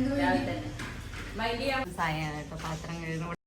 തന്നെ. മൈലിയ സായാണ് കേട്ടോ പാത്രം കഴുകുന്ന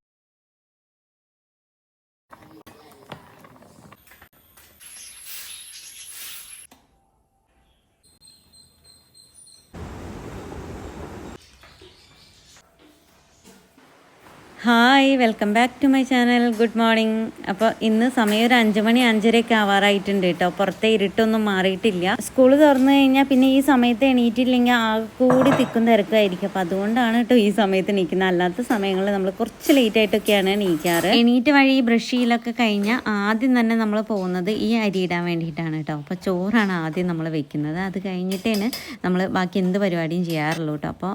welcome back to my channel good morning അപ്പോൾ ഇന്ന് സമയം ഒരു അഞ്ച് മണി അഞ്ചരയൊക്കെ ആവാറായിട്ടുണ്ട് കേട്ടോ. പുറത്തെ ഇരുട്ടൊന്നും മാറിയിട്ടില്ല. സ്കൂൾ തുറന്നു കഴിഞ്ഞാൽ പിന്നെ ഈ സമയത്ത് എണീറ്റില്ലെങ്കിൽ ആ കൂടി തിക്കും തിരക്കുമായിരിക്കും. അപ്പോൾ അതുകൊണ്ടാണ് കേട്ടോ ഈ സമയത്ത് എണീക്കുന്നത്. അല്ലാത്ത സമയങ്ങളിൽ നമ്മൾ കുറച്ച് ലേറ്റ് ആയിട്ടൊക്കെയാണ് എണീക്കാറ്. എണീറ്റ് വഴി ബ്രഷ് ചെയ്യലൊക്കെ കഴിഞ്ഞാൽ ആദ്യം തന്നെ നമ്മൾ പോകുന്നത് ഈ അരി ഇടാൻ വേണ്ടിയിട്ടാണ് കേട്ടോ. അപ്പോൾ ചോറാണ് ആദ്യം നമ്മൾ വെക്കുന്നത്. അത് കഴിഞ്ഞിട്ടേന് നമ്മൾ ബാക്കി എന്ത് പരിപാടിയും ചെയ്യാറുള്ളൂ കേട്ടോ. അപ്പോൾ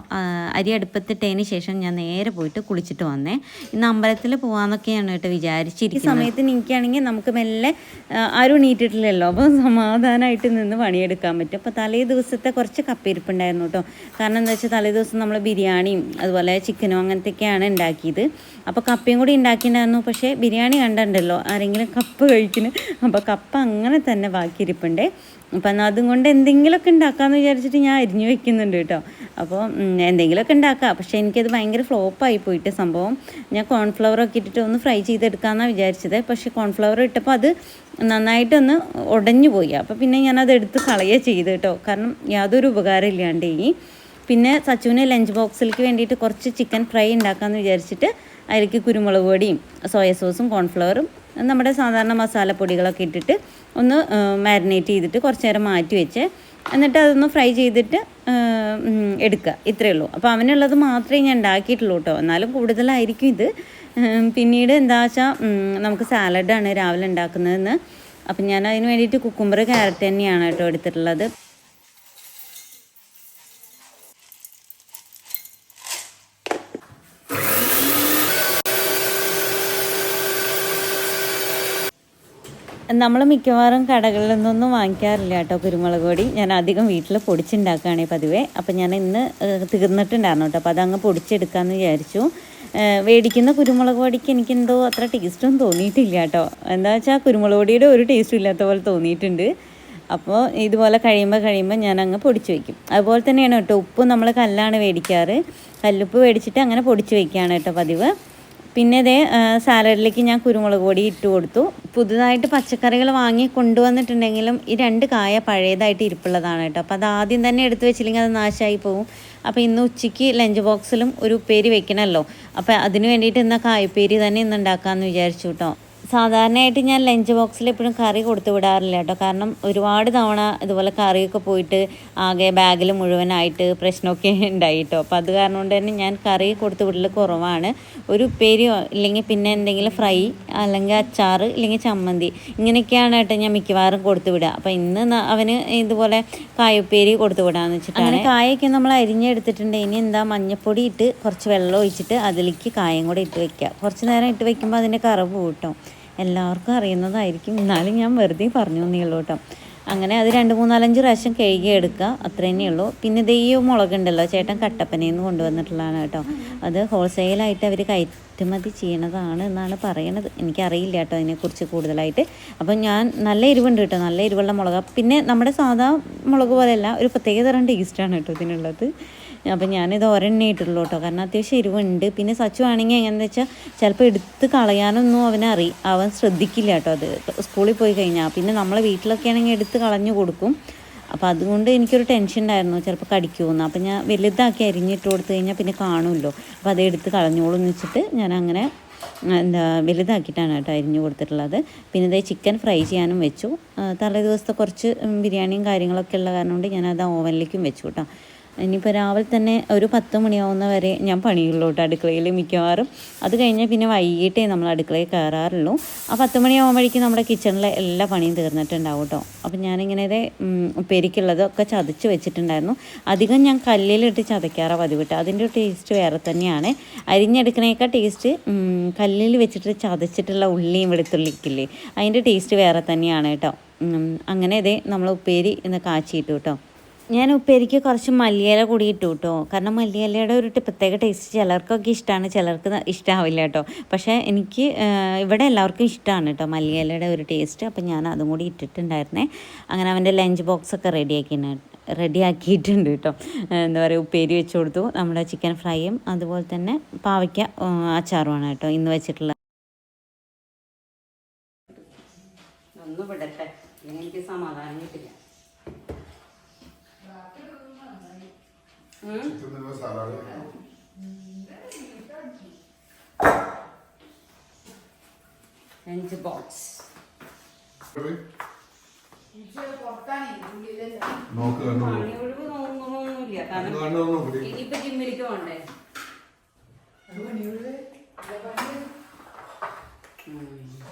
അരി അടുപ്പത്തിട്ടതിന് ശേഷം ഞാൻ നേരെ പോയിട്ട് കുളിച്ചിട്ട് വന്നേ. ഇന്ന് അമ്പലത്തിൽ പോകാമെന്നൊക്കെയാണ് കേട്ടോ വിചാരിച്ചിരിക്കുന്നത്. ഈ സമയത്ത് എനിക്കാണെങ്കിൽ നമുക്ക് മെല്ലെ ആരും നീട്ടിട്ടില്ലല്ലോ അപ്പോൾ സമാധാനമായിട്ട് നിന്ന് പണിയെടുക്കാൻ പറ്റും. അപ്പോൾ തലേ ദിവസത്തെ കുറച്ച് കപ്പിരിപ്പുണ്ടായിരുന്നു കേട്ടോ. കാരണം എന്താ വെച്ചാൽ തലേ ദിവസം നമ്മൾ ബിരിയാണിയും അതുപോലെ ചിക്കനും അങ്ങനത്തെയൊക്കെയാണ് ഉണ്ടാക്കിയത്. അപ്പോൾ കപ്പയും കൂടി ഉണ്ടാക്കിയിട്ടുണ്ടായിരുന്നു. പക്ഷേ ബിരിയാണി കണ്ടിട്ടുണ്ടല്ലോ. ആരെങ്കിലും കപ്പ് കഴിക്കുന്നു. അപ്പോൾ കപ്പ അങ്ങനെ തന്നെ ബാക്കിയിരിപ്പുണ്ടേ. അപ്പം എന്നാൽ അതും കൊണ്ട് എന്തെങ്കിലുമൊക്കെ ഉണ്ടാക്കാമെന്ന് വിചാരിച്ചിട്ട് ഞാൻ അരിഞ്ഞു വെക്കുന്നുണ്ട് കേട്ടോ. അപ്പോൾ എന്തെങ്കിലുമൊക്കെ ഉണ്ടാക്കാം. പക്ഷേ എനിക്കത് ഭയങ്കര ഫ്ലോപ്പായി പോയിട്ട് സംഭവം. ഞാൻ കോൺഫ്ലവർ ഒക്കെ ഇട്ടിട്ട് ഒന്ന് ഫ്രൈ ചെയ്തെടുക്കാമെന്നാണ് വിചാരിച്ചത്. പക്ഷേ കോൺഫ്ലവർ ഇട്ടപ്പോൾ അത് നന്നായിട്ടൊന്ന് ഉടഞ്ഞു പോയി. അപ്പോൾ പിന്നെ ഞാനത് എടുത്ത് കളയുക ചെയ്ത് കേട്ടോ. കാരണം യാതൊരു ഉപകാരം ഇല്ലാണ്ട് ഇനി. പിന്നെ സച്ചുവിന് ലഞ്ച് ബോക്സിലേക്ക് വേണ്ടിയിട്ട് കുറച്ച് ചിക്കൻ ഫ്രൈ ഉണ്ടാക്കാമെന്ന് വിചാരിച്ചിട്ട് അതിലേക്ക് കുരുമുളക് പൊടിയും സോയ സോസും കോൺഫ്ലവറും നമ്മുടെ സാധാരണ മസാലപ്പൊടികളൊക്കെ ഇട്ടിട്ട് ഒന്ന് മാരിനേറ്റ് ചെയ്തിട്ട് കുറച്ച് നേരം മാറ്റി വെച്ച് എന്നിട്ട് അതൊന്ന് ഫ്രൈ ചെയ്തിട്ട് എടുക്കുക. ഇത്രയേ ഉള്ളൂ. അപ്പോൾ അവനുള്ളത് മാത്രമേ ഞാൻ ഉണ്ടാക്കിയിട്ടുള്ളൂ കേട്ടോ. എന്നാലും കൂടുതലായിരിക്കും ഇത്. പിന്നീട് എന്താ വെച്ചാൽ നമുക്ക് സാലഡാണ് രാവിലെ ഉണ്ടാക്കുന്നതെന്ന്. അപ്പം ഞാൻ അതിന് വേണ്ടിയിട്ട് കുക്കുംബർ ക്യാരറ്റ് തന്നെയാണ് കേട്ടോ എടുത്തിട്ടുള്ളത്. നമ്മൾ മിക്കവാറും കടകളിൽ നിന്നൊന്നും വാങ്ങിക്കാറില്ല കേട്ടോ കുരുമുളക് പൊടി. ഞാൻ അധികം വീട്ടിൽ പൊടിച്ചുണ്ടാക്കുകയാണ് പതിവേ. അപ്പം ഞാൻ ഇന്ന് തീർന്നിട്ടുണ്ടായിരുന്നു കേട്ടോ. അപ്പോൾ അതങ്ങ് പൊടിച്ചെടുക്കാമെന്ന് വിചാരിച്ചു. മേടിക്കുന്ന കുരുമുളക് പൊടിക്ക് എനിക്കെന്തോ അത്ര ടേസ്റ്റൊന്നും തോന്നിയിട്ടില്ല കേട്ടോ. എന്താ വെച്ചാൽ കുരുമുളക് പൊടിയുടെ ഒരു ടേസ്റ്റും ഇല്ലാത്ത പോലെ തോന്നിയിട്ടുണ്ട്. അപ്പോൾ ഇതുപോലെ കഴിയുമ്പോൾ കഴിയുമ്പോൾ ഞാൻ അങ്ങ് പൊടിച്ച് വയ്ക്കും അതുപോലെ തന്നെയാണ് കേട്ടോ ഉപ്പ് നമ്മൾ കല്ലാണ് മേടിക്കാറ് കല്ലുപ്പ് മേടിച്ചിട്ട് അങ്ങനെ പൊടിച്ച് വയ്ക്കുകയാണ് കേട്ടോ പതിവ്. പിന്നെ ഇതേ സാലഡിലേക്ക് ഞാൻ കുരുമുളക് പൊടി ഇട്ട് കൊടുത്തു. പുതുതായിട്ട് പച്ചക്കറികൾ വാങ്ങി കൊണ്ടുവന്നിട്ടുണ്ടെങ്കിലും ഈ രണ്ട് കായ പഴയതായിട്ട് ഇരിപ്പുള്ളതാണ് കേട്ടോ. അപ്പോൾ അത് ആദ്യം തന്നെ എടുത്ത് വെച്ചില്ലെങ്കിൽ അത് നാശമായി പോകും അപ്പോൾ ഇന്ന് ഉച്ചയ്ക്ക് ലഞ്ച് ബോക്സിലും ഒരു ഉപ്പേരി വെക്കണമല്ലോ അപ്പോൾ അതിന് വേണ്ടിയിട്ട് ഇന്ന് കായപ്പേരി തന്നെ ഇന്ന് ഉണ്ടാക്കാമെന്ന് വിചാരിച്ചു കേട്ടോ. സാധാരണയായിട്ട് ഞാൻ ലഞ്ച് ബോക്സിൽ എപ്പോഴും കറി കൊടുത്തു വിടാറില്ല കേട്ടോ. കാരണം ഒരുപാട് തവണ ഇതുപോലെ കറിയൊക്കെ പോയിട്ട് ആകെ ബാഗിൽ മുഴുവനായിട്ട് പ്രശ്നമൊക്കെ ഉണ്ടായി കേട്ടോ. അപ്പോൾ അത് കാരണം കൊണ്ട് തന്നെ ഞാൻ കറി കൊടുത്തു വിടൽ കുറവാണ്. ഒരു ഉപ്പേരിയോ ഇല്ലെങ്കിൽ പിന്നെ എന്തെങ്കിലും ഫ്രൈ അല്ലെങ്കിൽ അച്ചാർ ഇല്ലെങ്കിൽ ചമ്മന്തി ഇങ്ങനെയൊക്കെയാണ് കേട്ടോ ഞാൻ മിക്കവാറും കൊടുത്തു വിടുക. അപ്പോൾ ഇന്ന് അവന് ഇതുപോലെ കായുപ്പേരി കൊടുത്തു വിടാന്ന് വെച്ചിട്ടാണ്. കായൊക്കെ നമ്മൾ അരിഞ്ഞെടുത്തിട്ടുണ്ട്. ഇനി എന്താ മഞ്ഞപ്പൊടി ഇട്ട് കുറച്ച് വെള്ളം ഒഴിച്ചിട്ട് അതിലേക്ക് കായം കൂടെ ഇട്ട് വെക്കുക. കുറച്ച് നേരം ഇട്ട് വെക്കുമ്പോൾ അതിന്റെ കറവ് കൂട്ടും. എല്ലാവർക്കും അറിയുന്നതായിരിക്കും. എന്നാലും ഞാൻ വെറുതെ പറഞ്ഞു എന്നേ കേട്ടോ. അങ്ങനെ അത് രണ്ട് മൂന്നാലഞ്ച് പ്രാവശ്യം കഴുകി എടുക്കുക. അത്ര തന്നെയുള്ളൂ പിന്നെ ഇത് ഈ മുളകുണ്ടല്ലോ ചേട്ടൻ കട്ടപ്പനയിൽ കൊണ്ടുവന്നിട്ടുള്ളതാണ് കേട്ടോ. അത് ഹോൾസെയിലായിട്ട് അവർ കയറ്റുമതി ചെയ്യണതാണ് എന്നാണ് പറയണത്. എനിക്കറിയില്ല കേട്ടോ അതിനെക്കുറിച്ച് കൂടുതലായിട്ട്. അപ്പം ഞാൻ നല്ല എരിവുണ്ട് കേട്ടോ. നല്ല എരിവുള്ള മുളക്. പിന്നെ നമ്മുടെ സാധാ മുളക് പോലെയല്ല ഒരു പ്രത്യേക തരം ടേസ്റ്റാണ് കേട്ടോ ഇതിനുള്ളത്. അപ്പം ഞാനിത് ഒരെണ്ണേ ഇട്ടുള്ളൂ കേട്ടോ. കാരണം അത്യാവശ്യം എരിവുണ്ട്. പിന്നെ സച്ചു ആണെങ്കിൽ എങ്ങനെയെന്ന് വെച്ചാൽ ചിലപ്പോൾ എടുത്ത് കളയാനൊന്നും അവനറി അവൻ ശ്രദ്ധിക്കില്ല കേട്ടോ അത്. സ്കൂളിൽ പോയി കഴിഞ്ഞാൽ പിന്നെ നമ്മളെ വീട്ടിലൊക്കെ ആണെങ്കിൽ എടുത്ത് കളഞ്ഞു കൊടുക്കും. അപ്പോൾ അതുകൊണ്ട് എനിക്കൊരു ടെൻഷൻ ഉണ്ടായിരുന്നു. ചിലപ്പോൾ കടിക്കുമെന്ന് അപ്പം ഞാൻ വലുതാക്കി അരിഞ്ഞിട്ട് കൊടുത്തു കഴിഞ്ഞാൽ പിന്നെ കാണുമല്ലോ. അപ്പോൾ അത് എടുത്ത് കളഞ്ഞോളൂ എന്ന് വെച്ചിട്ട് ഞാൻ അങ്ങനെ എന്താ വലുതാക്കിയിട്ടാണ് കേട്ടോ അരിഞ്ഞു കൊടുത്തിട്ടുള്ളത്. പിന്നെ ഇതേ ചിക്കൻ ഫ്രൈ ചെയ്യാനും വെച്ചു. തലേ ദിവസത്തെ കുറച്ച് ബിരിയാണിയും കാര്യങ്ങളൊക്കെ ഉള്ള കാരണം കൊണ്ട് ഞാനത് ഓവനിലേക്കും വെച്ചു കേട്ടോ. ഇനിയിപ്പോൾ രാവിലെ തന്നെ ഒരു പത്ത് മണിയാവുന്ന വരെ ഞാൻ പണിയുള്ളൂ കേട്ടോ അടുക്കളയിൽ മിക്കവാറും. അത് കഴിഞ്ഞാൽ പിന്നെ വൈകിട്ടേ നമ്മൾ അടുക്കളയിൽ കയറാറുള്ളൂ. ആ പത്ത് മണിയാകുമ്പോഴേക്കും നമ്മുടെ കിച്ചണിലെ എല്ലാ പണിയും തീർന്നിട്ടുണ്ടാവും കേട്ടോ. അപ്പം ഞാനിങ്ങനെ പെരിക്കുള്ളതൊക്കെ ചതച്ച് വെച്ചിട്ടുണ്ടായിരുന്നു. അധികം ഞാൻ കല്ലിലിട്ട് ചതയ്ക്കാറാണ് കേട്ടോ. അതിന്റെ ടേസ്റ്റ് വേറെ തന്നെയാണ്. അരിഞ്ഞെടുക്കണേക്കാൾ ടേസ്റ്റ് കല്ലിൽ വെച്ചിട്ട് ചതച്ചിട്ടുള്ള ഉള്ളിയും വെളുത്തുള്ളിക്കില്ലേ? അതിന്റെ ടേസ്റ്റ് വേറെ തന്നെയാണ് കേട്ടോ. അങ്ങനെ ഇതേ നമ്മൾ ഉപ്പേരി ഇന്ന് കാച്ചിയിട്ടു കേട്ടോ. ഞാൻ ഉപ്പേരിക്ക് കുറച്ച് മല്ലിയില കൂടി ഇട്ടു കേട്ടോ കാരണം മല്ലിയിലയുടെ ഒരു പ്രത്യേക ടേസ്റ്റ് ചിലർക്കൊക്കെ ഇഷ്ടമാണ് ചിലർക്ക് ഇഷ്ടമാവില്ല കേട്ടോ പക്ഷേ എനിക്ക് ഇവിടെ എല്ലാവർക്കും ഇഷ്ടമാണ് കേട്ടോ മല്ലിയിലയുടെ ഒരു ടേസ്റ്റ് അപ്പം ഞാൻ അതും കൂടി ഇട്ടിട്ടുണ്ടായിരുന്നേ. അങ്ങനെ അവന്റെ ലഞ്ച് ബോക്സ് ഒക്കെ റെഡിയാക്കി റെഡിയാക്കിയിട്ടുണ്ട് കേട്ടോ എന്താ പറയുക ഉപ്പേരി വെച്ച് കൊടുത്തു. നമ്മുടെ ചിക്കൻ ഫ്രൈയും അതുപോലെ തന്നെ പാവയ്ക്ക അച്ചാറുമാണ് കേട്ടോ ഇന്ന് വെച്ചിട്ടുള്ള ഒന്ന് വിടട്ടെ. എനിക്ക് സമാധാനം കിട്ടില്ല. കാരണം കണ്ടു നോക്ക് ഇനിയിപ്പോ ജിമ്മിലേക്ക് പോണ്ടേ? ഉം.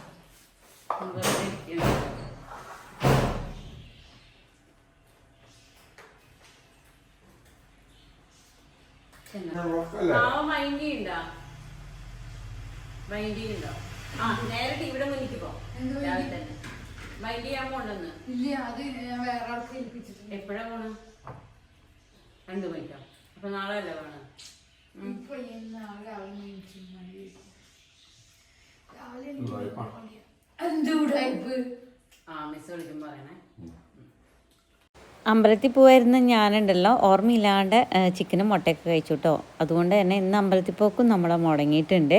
എപ്പോഴാ പോണ? രണ്ടു മണിക്കോ? അപ്പൊ നാളെ അല്ലേ പോണ. എന്ത് ഉടായിപ്പ് ആ മിസ് വിളിക്കുമ്പോ പറയണേ. അമ്പലത്തിൽ പോയിരുന്ന ഞാനുണ്ടല്ലോ ഓർമ്മയില്ലാണ്ട് ചിക്കനും മുട്ടയൊക്കെ കഴിച്ചു കേട്ടോ അതുകൊണ്ട് തന്നെ ഇന്ന് അമ്പലത്തിൽ പോക്കും നമ്മൾ മുടങ്ങിയിട്ടുണ്ട്.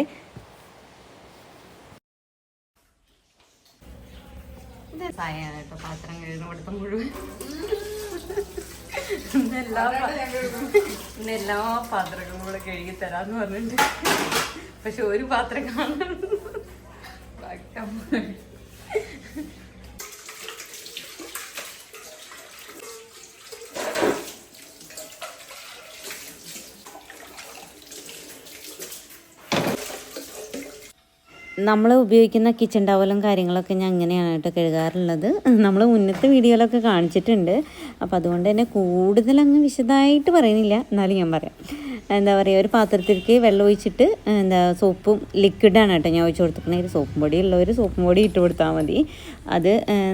പാത്രം കഴുകുന്ന മുഴുവൻ. ഇന്നെല്ലാ പാ- പാത്രങ്ങളും കൂടെ കഴുകി തരാന്ന് പറഞ്ഞിട്ടുണ്ട് പക്ഷെ ഒരു പാത്രം കാണാൻ നമ്മൾ ഉപയോഗിക്കുന്ന കിച്ചൺ ടവലും കാര്യങ്ങളൊക്കെ ഞാൻ അങ്ങനെയാണ് കേട്ടോ കഴുകാറുള്ളത്. നമ്മൾ മുന്നത്തെ വീഡിയോയിലൊക്കെ കാണിച്ചിട്ടുണ്ട്. അപ്പോൾ അതുകൊണ്ട് തന്നെ കൂടുതലങ്ങ് വിശദമായിട്ട് പറയുന്നില്ല. എന്നാലും ഞാൻ പറയാം. എന്താ പറയുക ഒരു പാത്രത്തിലേക്ക് വെള്ളം ഒഴിച്ചിട്ട് എന്താ സോപ്പും ലിക്വിഡാണ് കേട്ടോ ഞാൻ ഒഴിച്ച് കൊടുത്തിട്ടുണ്ടെങ്കിൽ സോപ്പും പൊടി ഉള്ളവർ സോപ്പും പൊടി ഇട്ട് കൊടുത്താൽ മതി. അത്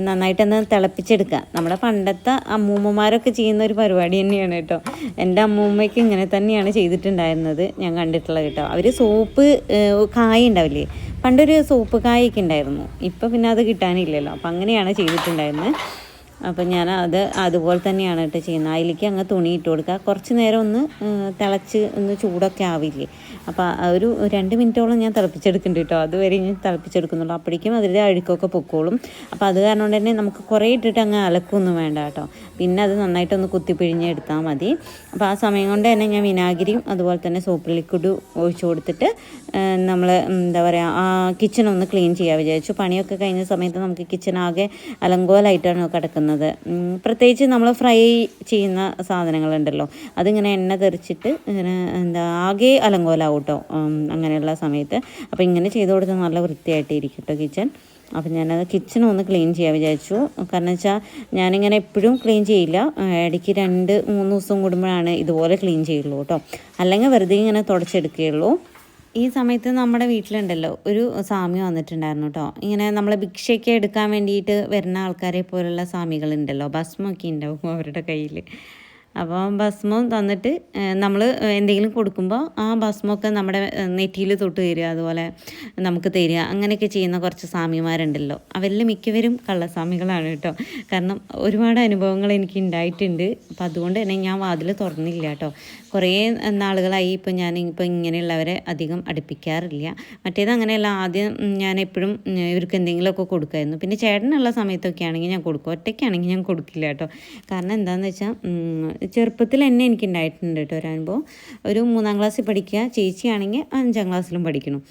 നന്നായിട്ട് നന്നായിട്ടൊന്ന് തിളപ്പിച്ചെടുക്കുക. നമ്മുടെ പണ്ടത്തെ അമ്മൂമ്മമാരൊക്കെ ചെയ്യുന്ന ഒരു പരിപാടി തന്നെയാണ് കേട്ടോ. എന്റെ അമ്മൂമ്മയ്ക്ക് ഇങ്ങനെ തന്നെയാണ് ചെയ്തിട്ടുണ്ടായിരുന്നത്. ഞാൻ കണ്ടിട്ടുള്ളത് കേട്ടോ. അവർ സോപ്പ് കായ ഉണ്ടാവില്ലേ? പണ്ടൊരു സോപ്പ് കായൊക്കെ ഉണ്ടായിരുന്നു. ഇപ്പം പിന്നെ അത് കിട്ടാനില്ലല്ലോ. അപ്പം അങ്ങനെയാണ് ചെയ്തിട്ടുണ്ടായിരുന്നത്. അപ്പം ഞാൻ അത് അതുപോലെ തന്നെയാണ് കേട്ടോ ചെയ്യുന്നത്. അതിലേക്ക് അങ്ങ് തുണി ഇട്ട് കൊടുക്കുക. കുറച്ച് നേരം ഒന്ന് തിളച്ച് ഒന്ന് ചൂടൊക്കെ ആവില്ലേ? അപ്പോൾ ഒരു രണ്ട് മിനിറ്റോളം ഞാൻ തിളപ്പിച്ചെടുക്കുന്നുണ്ട് കേട്ടോ. അതുവരെ ഞാൻ തിളപ്പിച്ചെടുക്കുന്നുള്ളൂ. അപ്പോഴേക്കും അതിന്റെ അഴുക്കൊക്കെ പൊക്കോളും. അപ്പോൾ അത് കാരണം തന്നെ നമുക്ക് കുറേ ഇട്ടിട്ട് അങ്ങ് അലക്കൊന്നും വേണ്ട കേട്ടോ. പിന്നെ അത് നന്നായിട്ടൊന്ന് കുത്തിപ്പിഴിഞ്ഞ് എടുത്താൽ മതി. അപ്പോൾ ആ സമയം കൊണ്ട് തന്നെ ഞാൻ വിനാഗിരിയും അതുപോലെ തന്നെ സോപ്പ് ലിക്വിഡ് ഒഴിച്ചു കൊടുത്തിട്ട് നമ്മൾ എന്താ പറയുക ആ കിച്ചൺ ഒന്ന് ക്ലീൻ ചെയ്യാൻ വിചാരിച്ചു. പണിയൊക്കെ കഴിഞ്ഞ സമയത്ത് നമുക്ക് കിച്ചൺ ആകെ അലങ്കോലായിട്ടാണ് കിടക്കുന്നത്. ഉം, പ്രത്യേകിച്ച് നമ്മൾ ഫ്രൈ ചെയ്യുന്ന സാധനങ്ങളുണ്ടല്ലോ. അതിങ്ങനെ എണ്ണ തെറിച്ചിട്ട് ഇങ്ങനെ എന്താ ആകെ അലങ്കോലാവും കേട്ടോ അങ്ങനെയുള്ള സമയത്ത്. അപ്പോൾ ഇങ്ങനെ ചെയ്ത് കൊടുത്താൽ നല്ല വൃത്തിയായിട്ട് ഇരിക്കും കേട്ടോ കിച്ചൺ. അപ്പം ഞാനത് കിച്ചൺ ഒന്ന് ക്ലീൻ ചെയ്യാൻ വിചാരിച്ചു. കാരണം വെച്ചാൽ ഞാനിങ്ങനെ എപ്പോഴും ക്ലീൻ ചെയ്യില്ല. ഇടയ്ക്ക് രണ്ട് മൂന്ന് ദിവസം കൂടുമ്പോഴാണ് ഇതുപോലെ ക്ലീൻ ചെയ്യുള്ളൂ കേട്ടോ. അല്ലെങ്കിൽ വെറുതെ ഇങ്ങനെ തുടച്ചെടുക്കുകയുള്ളൂ. ഈ സമയത്ത് നമ്മുടെ വീട്ടിലുണ്ടല്ലോ ഒരു സ്വാമി വന്നിട്ടുണ്ടായിരുന്നു കേട്ടോ ഇങ്ങനെ നമ്മളെ ഭിക്ഷയ്ക്ക് എടുക്കാൻ വേണ്ടിയിട്ട് വരുന്ന ആൾക്കാരെ പോലുള്ള സ്വാമികളുണ്ടല്ലോ ഭസ്മൊക്കെ ഉണ്ടാവും അവരുടെ കയ്യിൽ അപ്പോൾ ഭസ്മം തന്നിട്ട് നമ്മൾ എന്തെങ്കിലും കൊടുക്കുമ്പോൾ ആ ഭസ്മമൊക്കെ നമ്മുടെ നെറ്റിയിൽ തൊട്ട് തരിക അതുപോലെ നമുക്ക് തരിക അങ്ങനെയൊക്കെ ചെയ്യുന്ന കുറച്ച് സ്വാമിമാരുണ്ടല്ലോ. അവരിൽ മിക്കവരും കള്ളസ്വാമികളാണ് കേട്ടോ കാരണം ഒരുപാട് അനുഭവങ്ങൾ എനിക്ക് ഉണ്ടായിട്ടുണ്ട് അപ്പോൾ അതുകൊണ്ട് തന്നെ ഞാൻ വാതിൽ തുറന്നില്ല കേട്ടോ കുറേ നാളുകളായി ഇപ്പോൾ ഞാൻ ഇപ്പോൾ ഇങ്ങനെയുള്ളവരെ അധികം അടുപ്പിക്കാറില്ല. മറ്റേത് അങ്ങനെയല്ല ആദ്യം ഞാൻ എപ്പോഴും ഇവർക്ക് എന്തെങ്കിലുമൊക്കെ കൊടുക്കുമായിരുന്നു. പിന്നെ ചേട്ടനുള്ള സമയത്തൊക്കെ ആണെങ്കിൽ ഞാൻ കൊടുക്കും. ഒറ്റയ്ക്കാണെങ്കിൽ ഞാൻ കൊടുക്കില്ല കേട്ടോ. കാരണം എന്താണെന്ന് വെച്ചാൽ ചെറുപ്പത്തിൽ തന്നെ എനിക്ക് ഉണ്ടായിട്ടുണ്ട് കേട്ടോ ഒരു അനുഭവം. ഒരു മൂന്നാം ക്ലാസ്സിൽ പഠിക്കുക ചേച്ചിയാണെങ്കിൽ അഞ്ചാം ക്ലാസ്സിലും പഠിക്കണം.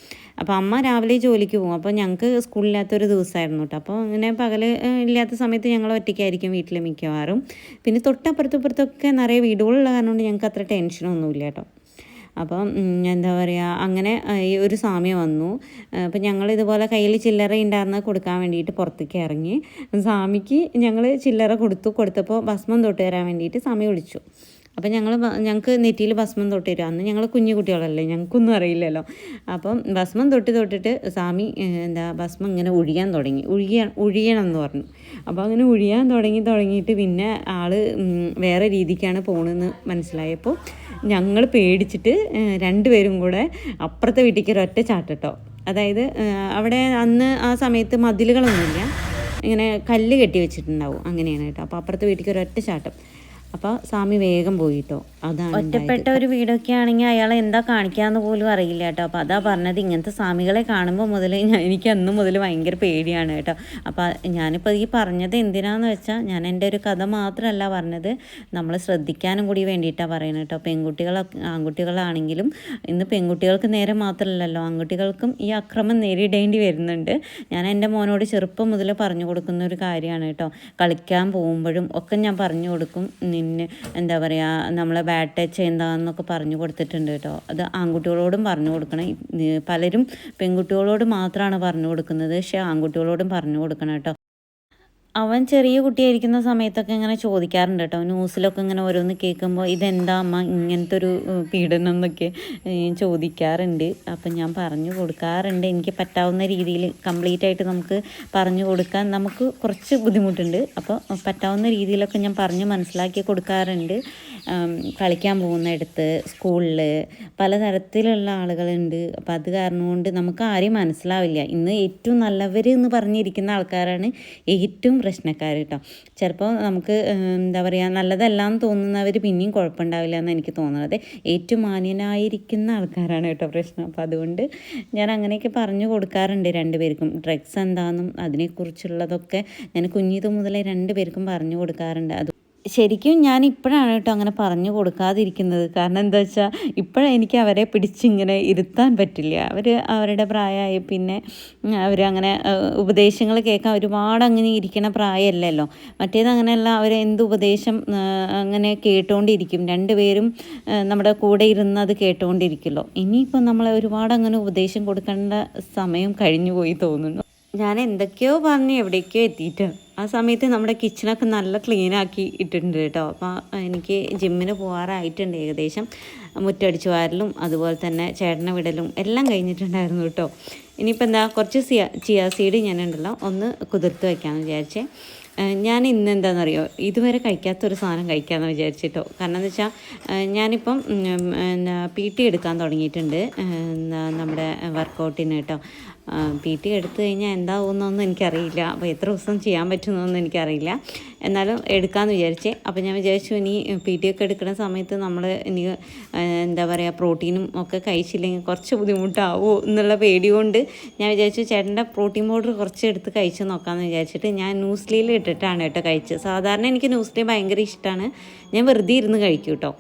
അപ്പോൾ അമ്മ രാവിലെ ജോലിക്ക് പോകും. അപ്പോൾ ഞങ്ങൾക്ക് സ്കൂളില്ലാത്തൊരു ദിവസമായിരുന്നു കേട്ടോ അപ്പോൾ അങ്ങനെ പകൽ ഇല്ലാത്ത സമയത്ത് ഞങ്ങൾ ഒറ്റയ്ക്കായിരിക്കും വീട്ടിൽ മിക്കവാറും. പിന്നെ തൊട്ടപ്പുറത്തും ഇപ്പുറത്തൊക്കെ നിറയെ വീടുകളുള്ള കാരണം കൊണ്ട് ഞങ്ങൾക്ക് അത്ര ടെൻഷനൊന്നുമില്ല കേട്ടോ അപ്പം എന്താ പറയുക അങ്ങനെ ഈ ഒരു സാമ്യം വന്നു. അപ്പം ഞങ്ങൾ ഇതുപോലെ കയ്യിൽ ചില്ലറ ഉണ്ടായിരുന്ന കൊടുക്കാൻ വേണ്ടിയിട്ട് പുറത്തേക്ക് ഇറങ്ങി സാമിക്ക് ഞങ്ങൾ ചില്ലറ കൊടുത്തു. കൊടുത്തപ്പോൾ ഭസ്മം തൊട്ട് തരാൻ വേണ്ടിയിട്ട് സാമി വിളിച്ചു. അപ്പം ഞങ്ങൾ ഞങ്ങൾക്ക് നെറ്റിയിൽ ഭസ്മം തൊട്ട് തരും അന്ന് ഞങ്ങൾ കുഞ്ഞു കുട്ടികളല്ലേ ഞങ്ങൾക്കൊന്നും അറിയില്ലല്ലോ. അപ്പം ഭസ്മം തൊട്ടി തൊട്ടിട്ട് സ്വാമി എന്താ ഭസ്മം ഇങ്ങനെ ഒഴിയാൻ തുടങ്ങി. ഒഴിയ ഒഴിയണം എന്ന് പറഞ്ഞു. അപ്പോൾ അങ്ങനെ ഒഴിയാൻ തുടങ്ങി തുടങ്ങിയിട്ട് പിന്നെ ആൾ വേറെ രീതിക്കാണ് പോണെന്ന് മനസ്സിലായപ്പോൾ ഞങ്ങൾ പേടിച്ചിട്ട് രണ്ടുപേരും കൂടെ അപ്പുറത്തെ വീട്ടിലേക്ക് ഒരൊറ്റ ചാട്ടട്ടോ. അതായത് അവിടെ അന്ന് ആ സമയത്ത് മതിലുകളൊന്നുമില്ല. ഇങ്ങനെ കല്ല് കെട്ടി വെച്ചിട്ടുണ്ടാവും. അങ്ങനെയാണ് കേട്ടോ. അപ്പോൾ അപ്പുറത്തെ വീട്ടിലേക്ക് ഒരൊറ്റ ചാട്ടം. അപ്പോൾ സ്വാമി വേഗം പോയിട്ടോ. അതാണ് ഒറ്റപ്പെട്ട ഒരു വീടൊക്കെ ആണെങ്കിൽ അയാൾ എന്താ കാണിക്കാന്ന് പോലും അറിയില്ല കേട്ടോ. അപ്പോൾ അതാ പറഞ്ഞത് ഇങ്ങനത്തെ സ്വാമികളെ കാണുമ്പോൾ മുതൽ എനിക്ക് അന്ന് മുതൽ ഭയങ്കര പേടിയാണ് കേട്ടോ. അപ്പോൾ ഞാനിപ്പോൾ ഈ പറഞ്ഞത് എന്തിനാന്ന് വെച്ചാൽ ഞാൻ എന്റെ ഒരു കഥ മാത്രമല്ല പറഞ്ഞത്. നമ്മൾ ശ്രദ്ധിക്കാനും കൂടി വേണ്ടിയിട്ടാണ് പറയുന്നത് കേട്ടോ. പെൺകുട്ടികളൊക്കെ ആൺകുട്ടികളാണെങ്കിലും ഇന്ന് പെൺകുട്ടികൾക്ക് നേരെ മാത്രമല്ലല്ലോ ആൺകുട്ടികൾക്കും ഈ അക്രമം നേരിടേണ്ടി വരുന്നുണ്ട്. ഞാൻ എന്റെ മോനോട് ചെറുപ്പം മുതൽ പറഞ്ഞു കൊടുക്കുന്ന ഒരു കാര്യമാണ് കേട്ടോ. കളിക്കാൻ പോകുമ്പോഴും ഒക്കെ ഞാൻ പറഞ്ഞു കൊടുക്കും. നിന്നെ എന്താ പറയുക നമ്മളെ ബാഡ് ടച്ച് എന്താണെന്നൊക്കെ പറഞ്ഞു കൊടുത്തിട്ടുണ്ട് കേട്ടോ. അത് ആൺകുട്ടികളോടും പറഞ്ഞു കൊടുക്കണം. പലരും പെൺകുട്ടികളോട് മാത്രമാണ് പറഞ്ഞു കൊടുക്കുന്നത്. പക്ഷേ ആൺകുട്ടികളോടും പറഞ്ഞു കൊടുക്കണം കേട്ടോ. അവൻ ചെറിയ കുട്ടിയായിരിക്കുന്ന സമയത്തൊക്കെ ഇങ്ങനെ ചോദിക്കാറുണ്ട് കേട്ടോ. ന്യൂസിലൊക്കെ ഇങ്ങനെ ഓരോന്ന് കേൾക്കുമ്പോൾ ഇതെന്താ അമ്മ ഇങ്ങനത്തെ ഒരു പീഡനം എന്നൊക്കെ ചോദിക്കാറുണ്ട്. അപ്പം ഞാൻ പറഞ്ഞു കൊടുക്കാറുണ്ട്. എനിക്ക് പറ്റാവുന്ന രീതിയിൽ കംപ്ലീറ്റ് ആയിട്ട് നമുക്ക് പറഞ്ഞു കൊടുക്കാൻ നമുക്ക് കുറച്ച് ബുദ്ധിമുട്ടുണ്ട്. അപ്പോൾ പറ്റാവുന്ന രീതിയിലൊക്കെ ഞാൻ പറഞ്ഞ് മനസ്സിലാക്കി കൊടുക്കാറുണ്ട്. കളിക്കാൻ പോകുന്നിടത്ത് സ്കൂളിൽ പലതരത്തിലുള്ള ആളുകളുണ്ട്. അപ്പോൾ അത് കാരണം കൊണ്ട് നമുക്ക് ആരെയും മനസ്സിലാവില്ല. ഇന്ന് ഏറ്റവും നല്ലവർ എന്ന് പറഞ്ഞിരിക്കുന്ന ആൾക്കാരാണ് ഏറ്റവും പ്രശ്നക്കാർ കേട്ടോ. ചിലപ്പോൾ നമുക്ക് എന്താ പറയുക നല്ലതല്ലാന്ന് തോന്നുന്നവർ പിന്നെയും കുഴപ്പമുണ്ടാവില്ല എന്ന് എനിക്ക് തോന്നുന്നത്. ഏറ്റവും മാന്യനായിരിക്കുന്ന ആൾക്കാരാണ് കേട്ടോ പ്രശ്നം. അപ്പോൾ അതുകൊണ്ട് ഞാൻ അങ്ങനെയൊക്കെ പറഞ്ഞു കൊടുക്കാറുണ്ട് രണ്ടുപേർക്കും. ഡ്രഗ്സ് എന്താണെന്നും അതിനെക്കുറിച്ചുള്ളതൊക്കെ ഞാൻ കുഞ്ഞിത് മുതലേ രണ്ടുപേർക്കും പറഞ്ഞു കൊടുക്കാറുണ്ട്. അത് ശരിക്കും ഞാൻ ഇപ്പോഴാണ് കേട്ടോ അങ്ങനെ പറഞ്ഞു കൊടുക്കാതിരിക്കുന്നത്. കാരണം എന്താ വെച്ചാൽ ഇപ്പോഴെനിക്ക് അവരെ പിടിച്ചിങ്ങനെ ഇരുത്താൻ പറ്റില്ല. അവർ അവരുടെ പ്രായമായി പിന്നെ അവരങ്ങനെ ഉപദേശങ്ങൾ കേൾക്കാൻ ഒരുപാട് അങ്ങനെ ഇരിക്കണ പ്രായമല്ലല്ലോ. മറ്റേത് അങ്ങനെയല്ല അവർ എന്ത് ഉപദേശം അങ്ങനെ കേട്ടുകൊണ്ടിരിക്കും രണ്ടുപേരും നമ്മുടെ കൂടെ ഇരുന്ന് അത് കേട്ടുകൊണ്ടിരിക്കുമല്ലോ ഇനിയിപ്പോൾ നമ്മളെ ഒരുപാട് അങ്ങനെ ഉപദേശം കൊടുക്കേണ്ട സമയം കഴിഞ്ഞു പോയി തോന്നുന്നു. ഞാൻ എന്തൊക്കെയോ പറഞ്ഞ് എവിടേക്കോ എത്തിയിട്ട് ആ സമയത്ത് നമ്മുടെ കിച്ചണൊക്കെ നല്ല ക്ലീൻ ആക്കി ഇട്ടിട്ടുണ്ട് കേട്ടോ. അപ്പോൾ എനിക്ക് ജിമ്മിന് പോകാറായിട്ടുണ്ട് ഏകദേശം. മുറ്റടിച്ചു വാരലും അതുപോലെ തന്നെ ചേട്ടനെ വിടലും എല്ലാം കഴിഞ്ഞിട്ടുണ്ടായിരുന്നു കേട്ടോ. ഇനിയിപ്പോൾ എന്താ കുറച്ച് സിയ ചിയ സീഡ് ഞാനുണ്ടല്ലോ ഒന്ന് കുതിർത്ത് വയ്ക്കാമെന്ന് വിചാരിച്ചേ. ഞാൻ ഇന്ന് എന്താണെന്നറിയോ ഇതുവരെ കഴിക്കാത്തൊരു സാധനം കഴിക്കാമെന്ന് വിചാരിച്ചിട്ടോ കാരണം എന്ന് വെച്ചാൽ ഞാനിപ്പം പി ടി എടുക്കാൻ തുടങ്ങിയിട്ടുണ്ട് നമ്മുടെ വർക്കൗട്ടിന് കേട്ടോ. പി ടി എടുത്തു കഴിഞ്ഞാൽ എന്താവുമെന്നൊന്നും എനിക്കറിയില്ല. അപ്പോൾ എത്ര ദിവസം ചെയ്യാൻ പറ്റുന്നൊന്നും എനിക്കറിയില്ല. എന്നാലും എടുക്കാമെന്ന് വിചാരിച്ചേ. അപ്പോൾ ഞാൻ വിചാരിച്ചു ഇനി പി ടി ഒക്കെ എടുക്കുന്ന സമയത്ത് നമ്മൾ ഇനി എന്താ പറയുക പ്രോട്ടീനും ഒക്കെ കഴിച്ചില്ലെങ്കിൽ കുറച്ച് ബുദ്ധിമുട്ടാവുമോ എന്നുള്ള പേടി കൊണ്ട് ഞാൻ വിചാരിച്ചു ചേട്ടന്റെ പ്രോട്ടീൻ പൗഡർ കുറച്ച് എടുത്ത് കഴിച്ച് നോക്കാമെന്ന് വിചാരിച്ചിട്ട് ഞാൻ ന്യൂസ്ലിയിൽ ഇട്ടിട്ടാണ് കേട്ടോ കഴിച്ചത്. സാധാരണ എനിക്ക് ന്യൂസ്ലി ഭയങ്കര ഇഷ്ടമാണ് ഞാൻ വെറുതെ ഇരുന്ന് കഴിക്കും കേട്ടോ.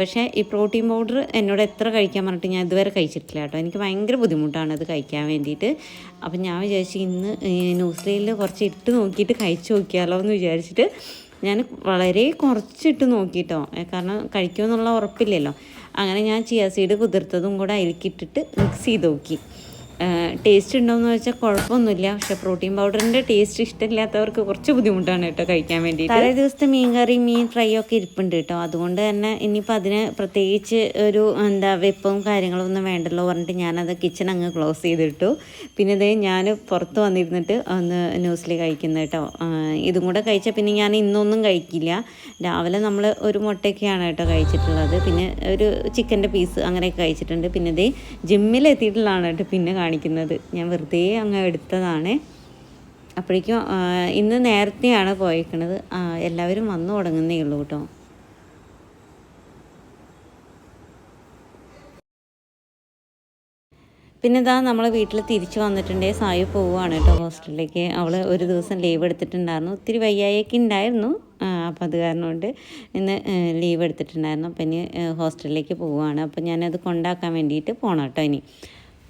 പക്ഷേ ഈ പ്രോട്ടീൻ പൗഡർ എന്നോട് എത്ര കഴിക്കാൻ പറഞ്ഞിട്ട് ഞാൻ ഇതുവരെ കഴിച്ചിട്ടില്ല കേട്ടോ. എനിക്ക് ഭയങ്കര ബുദ്ധിമുട്ടാണ് അത് കഴിക്കാൻ വേണ്ടിയിട്ട്. അപ്പം ഞാൻ വിചാരിച്ചു ഇന്ന് ന്യൂസിലയിൽ കുറച്ച് ഇട്ട് നോക്കിയിട്ട് കഴിച്ചു നോക്കിയാലോ എന്ന് വിചാരിച്ചിട്ട് ഞാൻ വളരെ കുറച്ചിട്ട് നോക്കിയിട്ടോ കാരണം കഴിക്കുമെന്നുള്ള ഉറപ്പില്ലല്ലോ. അങ്ങനെ ഞാൻ ചിയ സീഡ് കുതിർത്തതും കൂടെ അതിലേക്കിട്ടിട്ട് മിക്സ് ചെയ്ത് നോക്കി. ടേസ്റ്റ് ഉണ്ടോയെന്ന് വെച്ചാൽ കുഴപ്പമൊന്നുമില്ല പക്ഷെ പ്രോട്ടീൻ പൗഡറിന്റെ ടേസ്റ്റ് ഇഷ്ടമില്ലാത്തവർക്ക് കുറച്ച് ബുദ്ധിമുട്ടാണ് കേട്ടോ കഴിക്കാൻ വേണ്ടി തലേ ദിവസത്തെ മീൻ കറി മീൻ ഫ്രൈ ഒക്കെ ഇരിപ്പുണ്ട് കേട്ടോ. അതുകൊണ്ട് തന്നെ ഇനിയിപ്പോൾ അതിന് പ്രത്യേകിച്ച് ഒരു എന്താ വെപ്പവും കാര്യങ്ങളും ഒന്നും വേണ്ടല്ലോ പറഞ്ഞിട്ട് ഞാനത് കിച്ചൺ അങ്ങ് ക്ലോസ് ചെയ്തിട്ടു. പിന്നെ ഇതേ ഞാൻ പുറത്ത് വന്നിരുന്നിട്ട് ഒന്ന് ന്യൂസിൽ കഴിക്കുന്നത് കേട്ടോ. ഇതും കൂടെ കഴിച്ചാൽ പിന്നെ ഞാൻ ഇന്നൊന്നും കഴിക്കില്ല. രാവിലെ നമ്മൾ ഒരു മുട്ടയൊക്കെയാണ് കേട്ടോ കഴിച്ചിട്ടുള്ളത്. പിന്നെ ഒരു ചിക്കന്റെ പീസ് അങ്ങനെയൊക്കെ കഴിച്ചിട്ടുണ്ട്. പിന്നെ ഇതേ ജിമ്മിൽ എത്തിയിട്ടുള്ളതാണ് കേട്ടോ. പിന്നെ കാണിക്കുന്നത്. ഞാൻ വെറുതെ അങ്ങ് എടുത്തതാണ്. അപ്പോഴേക്കും ഇന്ന് നേരത്തെയാണ് പോയേക്കണത്. എല്ലാവരും വന്നു തുടങ്ങുന്നേ ഉള്ളൂ കേട്ടോ. പിന്നെ ഇതാ നമ്മൾ വീട്ടിൽ തിരിച്ചു വന്നിട്ടുണ്ട് സായു പോവുകയാണ് കേട്ടോ ഹോസ്റ്റലിലേക്ക്. അവൾ ഒരു ദിവസം ലീവ് എടുത്തിട്ടുണ്ടായിരുന്നു. ഒത്തിരി വയ്യായൊക്കെ ഉണ്ടായിരുന്നു. അപ്പം അത് കാരണം കൊണ്ട് ഇന്ന് ലീവ് എടുത്തിട്ടുണ്ടായിരുന്നു. അപ്പം ഇനി ഹോസ്റ്റലിലേക്ക് പോവുകയാണ് അപ്പം ഞാനത് കൊണ്ടാക്കാൻ വേണ്ടിയിട്ട് പോകണം കേട്ടോ ഇനി.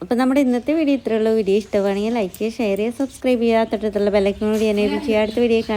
അപ്പോൾ നമ്മുടെ ഇന്നത്തെ വീഡിയോ ഇത്രയുള്ള വീഡിയോ ഇഷ്ടമാണെങ്കിൽ ലൈക്ക് ചെയ്യുക ഷെയർ ചെയ്യുക സബ്സ്ക്രൈബ് ചെയ്യുക തൊട്ടടുത്തുള്ള ബെല്ലൈക്കനോട് എനേബിൾ ചെയ്യുക അടുത്ത വീഡിയോ